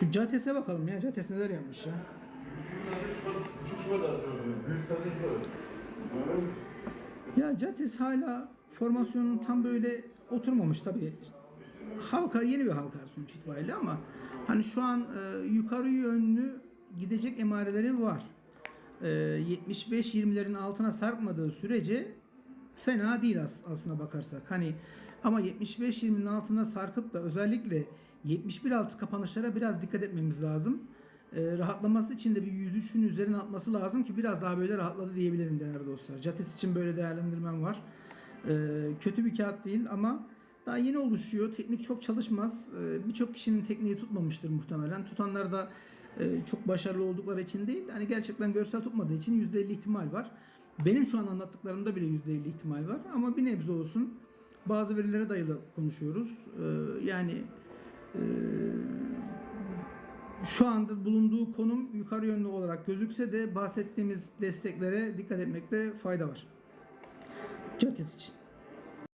Şu Cates'e bakalım ya. Cates neler yapmış ya. Ya Cates hala formasyonun tam böyle oturmamış tabii. Halka yeni bir halka sonuç itibariyle ama hani şu an e, yukarı yönlü gidecek emareleri var. E, 75-20'lerin altına sarkmadığı sürece fena değil as- aslına bakarsak. Hani ama 75-20'nin altına sarkıp da özellikle 71 altı kapanışlara biraz dikkat etmemiz lazım. E, rahatlaması için de bir 103'ün üzerine atması lazım ki biraz daha böyle rahatladı diyebilirim değerli dostlar. Cates için böyle değerlendirmem var. E, kötü bir kağıt değil ama daha yeni oluşuyor. Teknik çok çalışmaz. E, Birçok kişinin tekniği tutmamıştır muhtemelen. Tutanlar da e, çok başarılı oldukları için değil. Hani gerçekten görsel tutmadığı için %50 ihtimal var. Benim şu an anlattıklarımda bile %50 ihtimal var. Ama bir nebze olsun. Bazı verilere dayalı konuşuyoruz. E, yani e, şu anda bulunduğu konum yukarı yönlü olarak gözükse de bahsettiğimiz desteklere dikkat etmekte fayda var. Cates için.